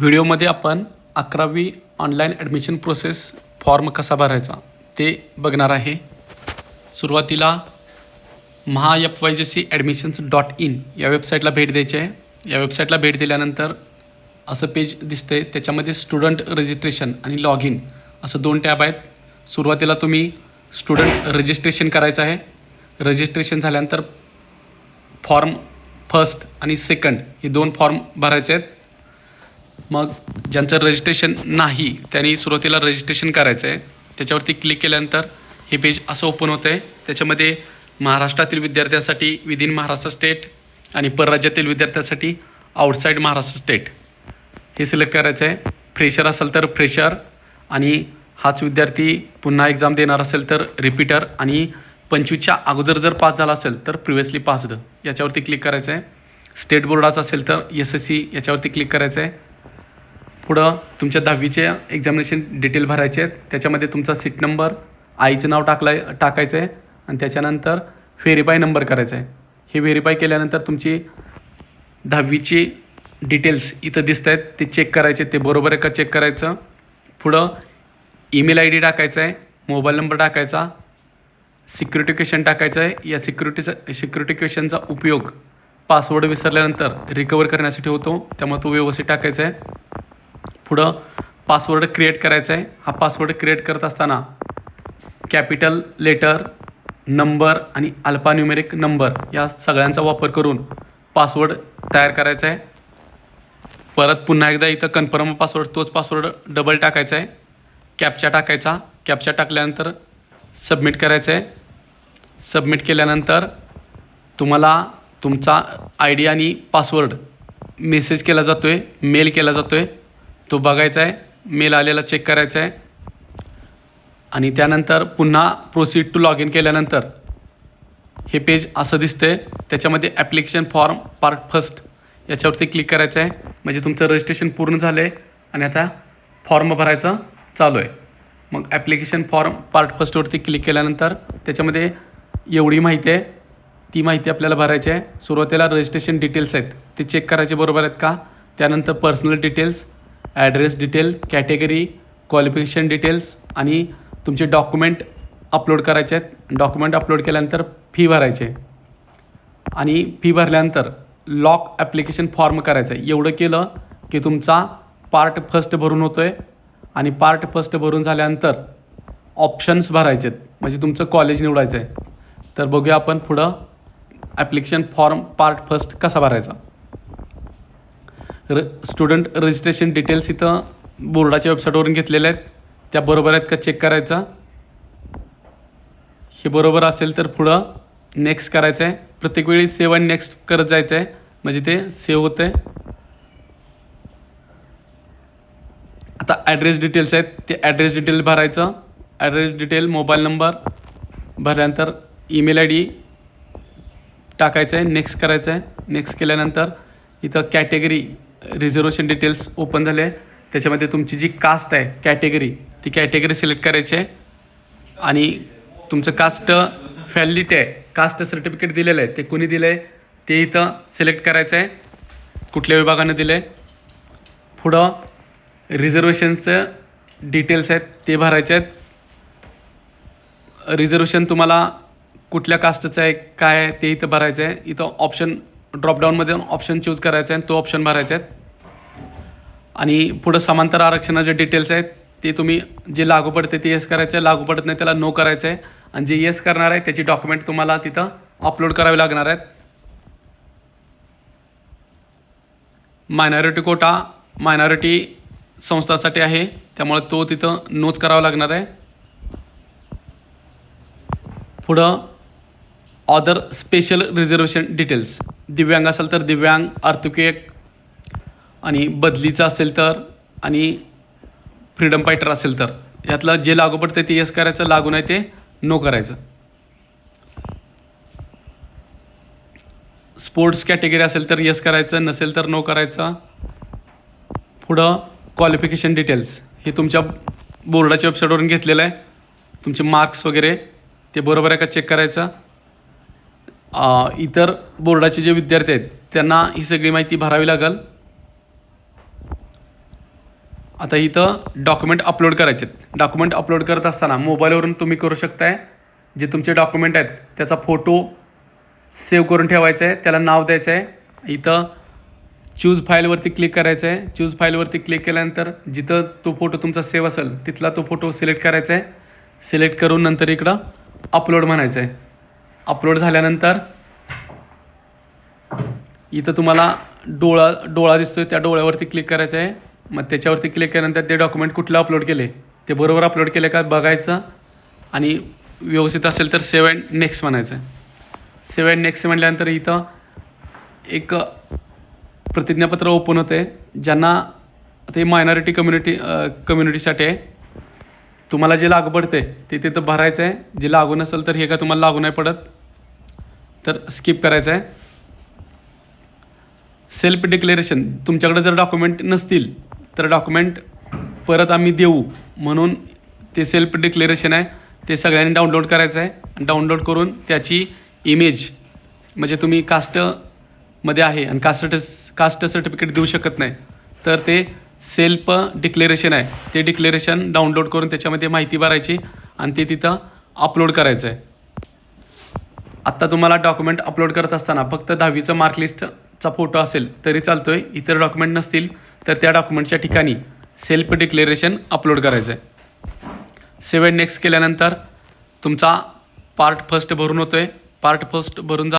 व्हिडिओमध्ये आपण अकरावी ऑनलाईन ॲडमिशन प्रोसेस फॉर्म कसा भरायचा ते बघणार आहे. सुरुवातीला Maha F Y J C admissions dot in या वेबसाईटला भेट द्यायची आहे. या वेबसाईटला भेट दिल्यानंतर असं पेज दिसतंय त्याच्यामध्ये स्टुडंट रजिस्ट्रेशन आणि लॉग इन असं दोन टॅब आहेत. सुरुवातीला तुम्ही स्टुडंट रजिस्ट्रेशन करायचं आहे. रजिस्ट्रेशन झाल्यानंतर फॉर्म फर्स्ट आणि सेकंड हे दोन फॉर्म भरायचे आहेत. मग ज्यांचं रजिस्ट्रेशन नाही त्यांनी सुरुवातीला रजिस्ट्रेशन करायचं आहे त्याच्यावरती क्लिक केल्यानंतर हे पेज असं ओपन होतं आहे त्याच्यामध्ये महाराष्ट्रातील विद्यार्थ्यांसाठी विदिन महाराष्ट्र स्टेट आणि परराज्यातील विद्यार्थ्यांसाठी आउटसाईड महाराष्ट्र स्टेट हे सिलेक्ट करायचं आहे फ्रेशर असेल तर फ्रेशर आणि हाच विद्यार्थी पुन्हा एक्झाम देणार असेल तर रिपीटर आणि पंचवीसच्या अगोदर जर पास झाला असेल तर प्रिव्हियसली पासड याच्यावरती क्लिक करायचं आहे स्टेट बोर्डाचा असेल तर एस एस सी याच्यावरती क्लिक करायचं आहे पुढं तुमच्या दहावीचे एक्झामिनेशन डिटेल भरायचे आहेत. त्याच्यामध्ये तुमचा सीट नंबर आईचं नाव टाकलाय टाकायचं आहे आणि त्याच्यानंतर व्हेरीफाय नंबर करायचा आहे हे व्हेरीफाय केल्यानंतर तुमची दहावीची डिटेल्स इथं दिसत आहेत ते चेक करायचे. ते बरोबर आहे का चेक करायचं? पुढं ईमेल आय डी टाकायचा आहे मोबाईल नंबर टाकायचा सिक्युरिटी क्वेश्चन टाकायचं आहे या सिक्युरिटीचा सिक्युरिटी क्वेश्चनचा उपयोग पासवर्ड विसरल्यानंतर रिकवर करण्यासाठी होतो. त्यामुळे तो व्यवस्थित टाकायचा आहे पुढं पासवर्ड क्रिएट करायचा आहे. हा पासवर्ड क्रिएट करत असताना कॅपिटल लेटर नंबर आणि अल्फान्युमेरिक नंबर या सगळ्यांचा वापर करून पासवर्ड तयार करायचा आहे. परत पुन्हा एकदा इथं कन्फर्म पासवर्ड तोच पासवर्ड डबल टाकायचा आहे. कॅपचा टाकायचा. कॅपचा टाकल्यानंतर सबमिट करायचं आहे. सबमिट केल्यानंतर तुम्हाला तुमचा आय डी आणि पासवर्ड मेसेज केला जातो आहे मेल केला जातो आहे तो बघायचा आहे. मेल आलेला चेक करायचा आहे. आणि त्यानंतर पुन्हा प्रोसीड टू लॉग इन केल्यानंतर हे पेज असं दिसतंय. त्याच्यामध्ये ॲप्लिकेशन फॉर्म पार्ट फर्स्ट याच्यावरती क्लिक करायचं आहे. म्हणजे तुमचं रजिस्ट्रेशन पूर्ण झालं आहे आणि आता फॉर्म भरायचं चालू आहे. मग ॲप्लिकेशन फॉर्म पार्ट फर्स्टवरती क्लिक केल्यानंतर त्याच्यामध्ये एवढी माहिती आहे. ती माहिती आपल्याला भरायची आहे. सुरुवातीला रजिस्ट्रेशन डिटेल्स आहेत. ते चेक करायचे बरोबर आहेत का? त्यानंतर personal details address detail category qualification details आणि तुमचे डॉक्युमेंट अपलोड करायचे आहेत. डॉक्युमेंट अपलोड केल्यानंतर फी भरायचे आणि फी भरल्यानंतर लॉक ॲप्लिकेशन फॉर्म करायचं आहे. एवढं केलं की तुमचा पार्ट फर्स्ट भरून होतो आहे आणि पार्ट फर्स्ट भरून झाल्यानंतर ऑप्शन्स भरायचे आहेत. म्हणजे तुमचं कॉलेज निवडायचं आहे. तर बघूया आपण पुढं ॲप्लिकेशन फॉर्म पार्ट फर्स्ट कसा भरायचा. र स्टुडंट रजिस्ट्रेशन डिटेल्स इथं बोर्डाच्या वेबसाईटवरून घेतलेल्या आहेत. त्या बरोबर आहेत का? चेक करायचा. हे बरोबर असेल तर पुढं नेक्स्ट करायचं आहे प्रत्येक वेळी सेव्ह आणि नेक्स्ट करत जायचं आहे म्हणजे ते सेव्ह होतं आहे आता ॲड्रेस डिटेल्स आहेत. ते ॲड्रेस डिटेल भरायचं. ॲड्रेस डिटेल मोबाईल नंबर भरल्यानंतर ईमेल आय डी टाकायचं आहे नेक्स्ट करायचं आहे नेक्स्ट केल्यानंतर इथं कॅटेगरी रिझर्वेशन डिटेल्स ओपन झाले आहे त्याच्यामध्ये तुमची जी कास्ट आहे कॅटेगरी ती कॅटेगरी सिलेक्ट करायची आहे. आणि तुमचं कास्ट व्हॅलिडिटी आहे. कास्ट सर्टिफिकेट दिलेलं आहे. ते कोणी दिलं आहे ते इथं सिलेक्ट करायचं आहे. कुठल्या विभागानं दिलं आहे पुढं रिझर्वेशनचं डिटेल्स आहेत ते भरायचे आहेत. रिझर्वेशन तुम्हाला कुठल्या कास्टचं आहे काय आहे ते इथं भरायचं आहे. इथं ऑप्शन ड्रॉपडाऊनमध्ये ऑप्शन चूज करायचा आहे तो ऑप्शन भरायचा आहे आणि पुढं समांतर आरक्षणाचे डिटेल्स आहेत ते तुम्ही जे लागू पडते ते येस करायचं आहे लागू पडत नाही त्याला नो करायचं. आहे आणि जे येस करणार आहे त्याची डॉक्युमेंट तुम्हाला तिथं अपलोड करावे लागणार आहेत. मायनॉरिटी कोटा मायनॉरिटी संस्थासाठी आहे त्यामुळे तो तिथं नोच करावा लागणार आहे. पुढं ऑदर स्पेशल रिझर्वेशन डिटेल्स दिव्यांग असेल तर दिव्यांग आर्थिक आणि बदलीचं असेल तर आणि फ्रीडम फायटर असेल तर. यातलं जे लागू पडतं ते येस करायचं लागू नाही ते नो करायचं. स्पोर्ट्स कॅटेगरी असेल तर येस करायचं नसेल तर नो करायचं. पुढं क्वालिफिकेशन डिटेल्स हे तुमच्या बोर्डाच्या वेबसाईटवरून घेतलेलं आहे. तुमचे मार्क्स वगैरे ते बरोबर आहे का चेक करायचं? इतर बोर्डाचे जे विद्यार्थी आहेत त्यांना ही सगळी माहिती भरावी लागेल. आता इथं डॉक्युमेंट अपलोड करायचे डॉक्युमेंट अपलोड करत असताना मोबाईलवरून तुम्ही करू शकताय. जे तुमचे डॉक्युमेंट आहेत त्याचा फोटो सेव्ह करून ठेवायचा आहे त्याला नाव द्यायचं आहे. इथं चूज फाईलवरती क्लिक करायचं आहे. चूज फाईलवरती क्लिक केल्यानंतर जिथं तो फोटो तुमचा सेव्ह असेल तिथला तो फोटो सिलेक्ट करायचा आहे. सिलेक्ट करून नंतर इकडं अपलोड म्हणायचं आहे. अपलोड झाल्यानंतर इथं तुम्हाला डोळा डोळा दिसतोय त्या डोळ्यावरती क्लिक करायचं आहे मग त्याच्यावरती क्लिक केल्यानंतर ते डॉक्युमेंट कुठलं अपलोड केले ते बरोबर अपलोड केले का बघायचं. आणि व्यवस्थित असेल तर सेव्ह अँड नेक्स्ट म्हणायचं आहे सेव्ह अँड नेक्स्ट म्हटल्यानंतर इथं एक प्रतिज्ञापत्र ओपन होते ज्यांना ते मायनॉरिटी कम्युनिटी कम्युनिटीसाठी आहे. तुम्हाला जे लागू पडते ते तिथं भरायचं आहे जे लागू नसेल तर हे का तुम्हाला लागू नाही पडत. तर स्किप करायचं आहे. सेल्फ डिक्लेरेशन तुमच्याकडे जर डॉक्युमेंट नसतील तर डॉक्युमेंट परत आम्ही देऊ. म्हणून ते सेल्फ डिक्लेरेशन आहे. ते सगळ्यांनी डाउनलोड करायचं आहे. डाउनलोड करून त्याची इमेज म्हणजे तुम्ही कास्टमध्ये आहे आणि कास्ट कास्ट सर्टिफिकेट देऊ शकत नाही. तर ते सेल्फ डिक्लेरेशन आहे. ते डिक्लेरेशन डाउनलोड करून त्याच्यामध्ये माहिती भरायची आणि ते तिथं अपलोड करायचं आहे. आत्ता तुम्हाला डॉक्युमेंट अपलोड करत असताना फक्त दहावीचं मार्कलिस्टचा फोटो असेल तरी चालतोय. इतर डॉक्युमेंट नसतील तर त्या डॉक्युमेंटच्या ठिकाणी सेल्फ डिक्लेरेशन अपलोड करायचं आहे सेवन नेक्स्ट केल्यानंतर तुमचा पार्ट फर्स्ट भरून होतोय. पार्ट फर्स्ट भरून जा